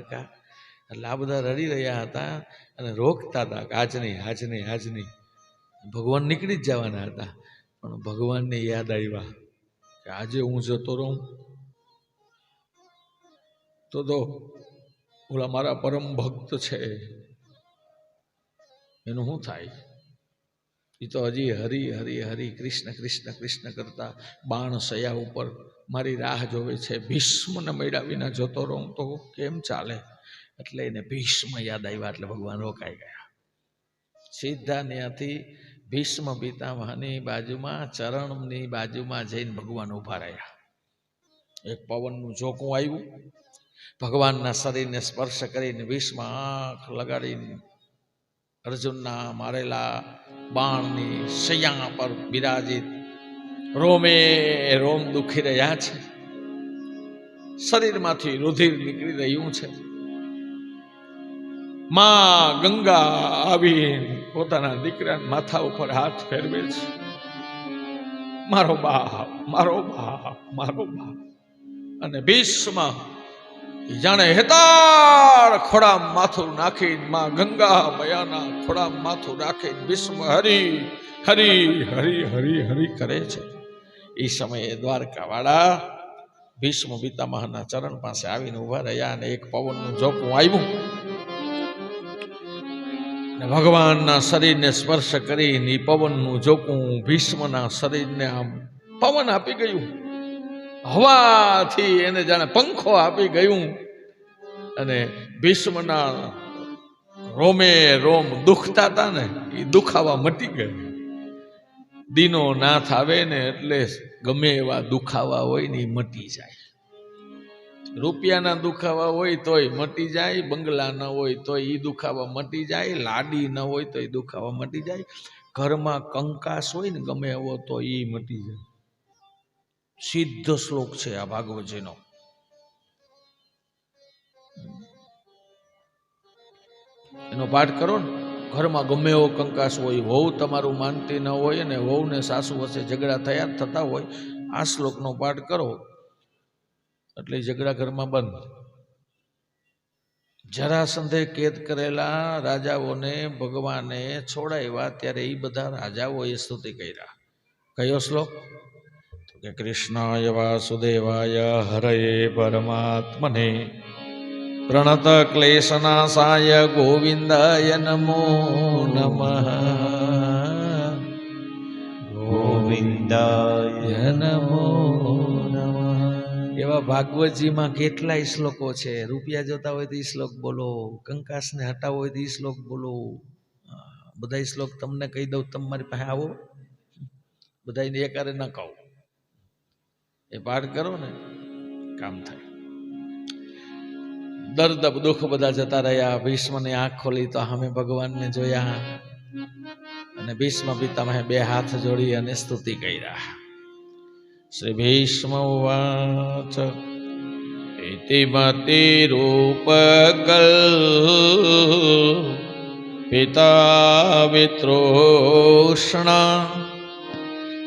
દ્વારકા એટલે આ બધા રડી રહ્યા હતા અને રોકતા હતા આજ નહીં આજ નહીં આજ નહીં. ભગવાન નીકળી જ જવાના હતા, પણ ભગવાનને યાદ આવ્યા કે આજે હું જતો રહું. તો તો ઓલા મારા પરમ ભક્ત છે. એનું શું થાય? એ તો હજી હરી હરી હરી, કૃષ્ણ કૃષ્ણ કૃષ્ણ કરતા બાણ સયા ઉપર મારી રાહ જોવે છે. ભીષ્મને મળ્યા વિના જતો રહું તો કેમ ચાલે? એટલે એને ભીષ્મ યાદ આવ્યા એટલે ભગવાન રોકાઈ ગયા. સીધા ત્યાંથી ભીષ્મ પિતામહની બાજુમાં, ચરણની બાજુમાં જઈને ભગવાન ઊભા રહ્યા. એક પવનનું ઝોકું આવ્યું. ભગવાનના શરીરને સ્પર્શ કરીને ભીષ્મ આંખ લગાડીને અર્જુનના મારેલા બાણની સૈયા પર બિરાજિત રોમે રોમ દુખી રહ્યા છે. શરીરમાંથી રુધિર નીકળી રહ્યું છે. માં ગંગા આવી પોતાના દીકરા માથા ઉપર હાથ ફેરવે છે. મારો બાપ મારો બાપ મારો બાપ. અને ભીષ્મા જાણે હેતાળ ખોડામ માથું નાખીને માં ગંગા મયાના ખોડામ માથું રાખીને ભીષ્મ હરી હરી હરી હરી હરી કરે છે. એ સમયે દ્વારકાવાળા ભીષ્મ પિતામહના ચરણ પાસે આવીને ઊભા રહ્યા અને એક પવનનું ઝોકું આવ્યું. અને ભગવાનના શરીરને સ્પર્શ કરીને એ પવનનું ઝોકું ભીષ્મના શરીરને આમ પવન આપી ગયું. હવાથી એને જાણે પંખો આપી ગયું. અને ભીષ્મના રોમે રોમ દુખતા હતા ને એ દુખાવા મટી ગયા. દીનો નાથ આવે ને એટલે ગમે એવા દુખાવા હોય ને એ મટી જાય. રૂપિયાના દુખાવા હોય તોય મટી જાય બંગલા ન હોય તોય એ દુખાવા મટી જાય લાડી ન હોય તો એ દુખાવા મટી જાય. ઘરમાં કંકાસ હોય ને ગમે એવો તો એ મટી જાય. સિદ્ધ શ્લોક છે આ ભાગવતજીનો. એનો પાઠ કરો ને. ઘરમાં ગમે એવો કંકાસ હોય, વહુ તમારું માનતી ન હોય અને વહુ ને સાસુ વચ્ચે ઝઘડા થયા થતા હોય, આ શ્લોકનો પાઠ કરો. એટલે ઝઘડા ઘરમાં બંધ. જરાસંધે કેદ કરેલા રાજાઓને ભગવાને છોડાવ્યા ત્યારે એ બધા રાજાઓએ સ્તુતિ કર્યા. કયો શ્લોક? તો કે કૃષ્ણાય વાસુદેવાય હરે પરમાત્મને. ક્લેશનાશાય ગોવિંદાય નમો નમઃ ગોવિંદાય નમો નમઃ એવા ભાગવતજીમાં કેટલાય શ્લોકો છે? રૂપિયા જોતા હોય તો એ શ્લોક બોલો, કંકાસને હટાવો હોય તો એ શ્લોક બોલો. બધા શ્લોક તમને કહી દઉં, તમારી પાસે આવો. બધાને એકારે ન કહું એ પાઠ કરો ને, કામ થાય. દર્દ દુઃખ બધા જતા રહ્યા ભીષ્મને આંખ ખોલી તો સામે ભગવાનને જોયા અને ભીષ્મ પિતામહે બે હાથ જોડી અને સ્તુતિ કર્યા। શ્રી ભીષ્મ ઉવાચ ઇતિ મતિરૂપકલ પિતા વિત્રોષ્ણા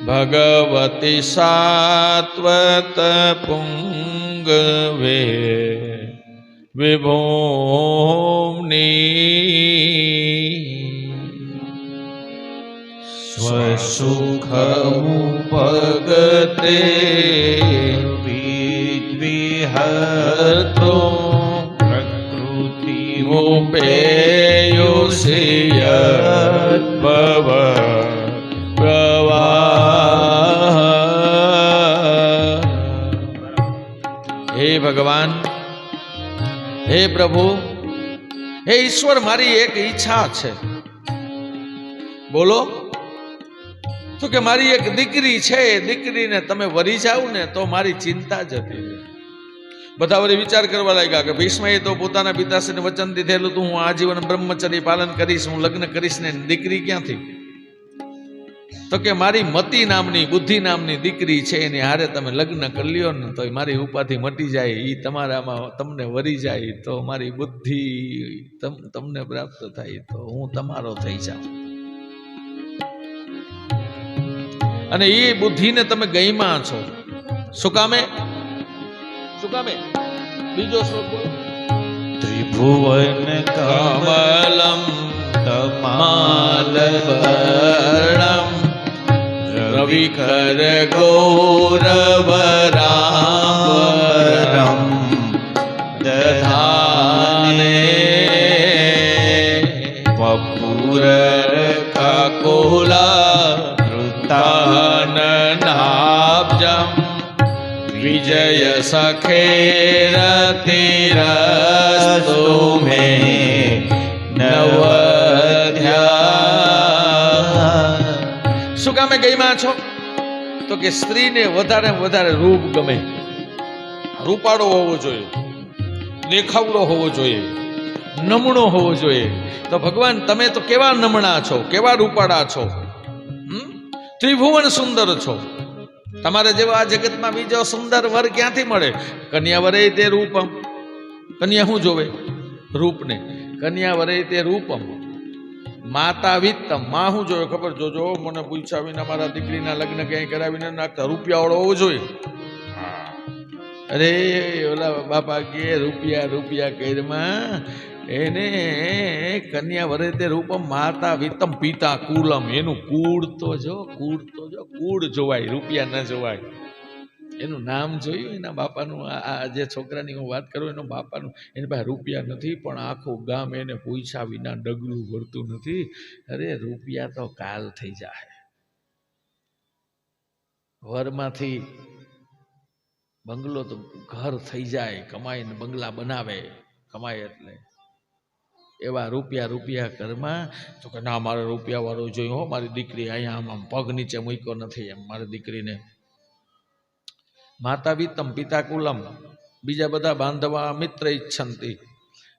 ભગવતી સાત્વત પુંગવે વિભોમની સ્વસુખમુપગતે વિદ્વિહતો પ્રકૃતિ મોપેયુષિયદ્ભવ પ્રવાહ હે ભગવાન હે પ્રભુ, હે ઈશ્વર, મારી એક ઈચ્છા છે. બોલો, તો કે મારી એક દીકરી છે, એ દીકરીને તમે વરી જાવ ને તો મારી ચિંતા જતી રહે. બધા વળી વિચાર કરવા લાગ્યા કે ભીષ્મએ તો પોતાના પિતાશ્રીને વચન દીધેલું તું હું આજીવન બ્રહ્મચર્ય પાલન કરીશ, હું લગ્ન કરીશ ને દીકરી ક્યાંથી? તો કે મારી મતિ નામની, બુદ્ધિ નામની દીકરી છે એની હારે તમે લગ્ન કરી લ્યો ને તો મારી ઉપાધિ મટી જાય એ તમારામાં તમને વરી જાય, તો મારી બુદ્ધિ તમ- તમને પ્રાપ્ત થાય, તો હું તમારો થઈ જાઉં. અને એ બુદ્ધિને તમે ગઈમાં છો. શું કામે? શું કામે? બીજો શ્લોક ત્રિભુવન કમલમ કમલબરણમ રવિકર ગૌરવરામ દધાને વપુર કાકોલા વૃતાન તાનનાબ્જમ વિજય સખેરતિરસ્તુ મે નવધ્યા કામે ગઈમાં છો? તો કે સ્ત્રીને વધારે વધારે રૂપ ગમે. રૂપાળો હોવો જોઈએ. દેખાવડો હોવો જોઈએ. નમણો હોવો જોઈએ. તો ભગવાન, તમે તો કેવા નમણા છો? કેવા રૂપાળા છો? ત્રિભુવન સુંદર છો. તમારે જેવા આ જગતમાં બીજો સુંદર વર ક્યાંથી મળે? કન્યા વરે તે રૂપમ. કન્યા શું જોવે? રૂપને. કન્યા વરે તે રૂપમ. માતા વિત્તમમાં શું જોયો, ખબર? જોજો, મને પૂછ્યા વિના મારા દીકરીના લગ્ન ક્યાંય કરાવીને નાખતા રૂપિયાવાળો હોવો જોઈએ. અરે, ઓલા બાપા કે રૂપિયા રૂપિયા કરમાં એને કન્યા વરે તે રૂપમ માતા વિત્તમ પિતા કુલમ. એનું કુળ તો જો, કુળ તો જો, કુળ જોવાય, રૂપિયા ન જોવાય. એનું નામ જોયું, એના બાપાનું, આ જે છોકરાની હું વાત કરું, એનો બાપાનું, એની પાસે રૂપિયા નથી, પણ આખું ગામ એને પૂછ્યા વિના ડગલું ભરતું નથી. અરે, રૂપિયા તો કાલ થઈ જાય વરમાંથી બંગલો તો ઘર થઈ જાય, કમાઈને બંગલા બનાવે, કમાય એટલે. એવા રૂપિયા રૂપિયા ઘરમાં, તો કે ના, મારે રૂપિયા વાળો જોયું હો, મારી દીકરી અહીંયા આમ આમ પગ નીચે મૂક્યો નથી એમ, મારી દીકરીને માતા વિતમ પિતા કુલમ બીજા બધા બાંધવા મિત્ર ઈચ્છંતી.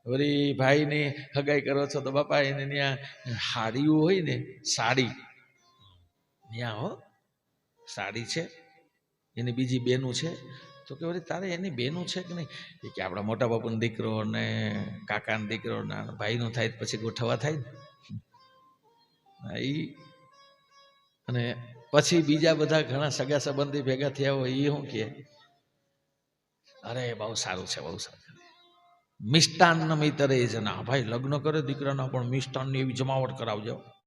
વળી ભાઈની હગાઈ કરો છો તો બાપા એને ત્યાં હાડીઓ હોય ને, સાડી. ત્યાં હો, સાડી છે. એની બીજી બેનું છે. તો કે વળી તારે એની બેનું છે કે નહીં? કે આપણા મોટા બાપુનો દીકરો ને કાકાનો દીકરો ને ભાઈનો થાય પછી ગોઠવવા થાય ને. એ અને પછી બીજા બધા ઘણા સગા સંબંધી ભેગા થયા હોય એ શું કહે અરે, બહુ સારું છે, બહુ સારું મિષ્ટાન મિત્ર એ મિતરે જના. ભાઈ, લગ્ન કરે દીકરાના, પણ મિષ્ટાનની એવી જમાવટ કરાવજો.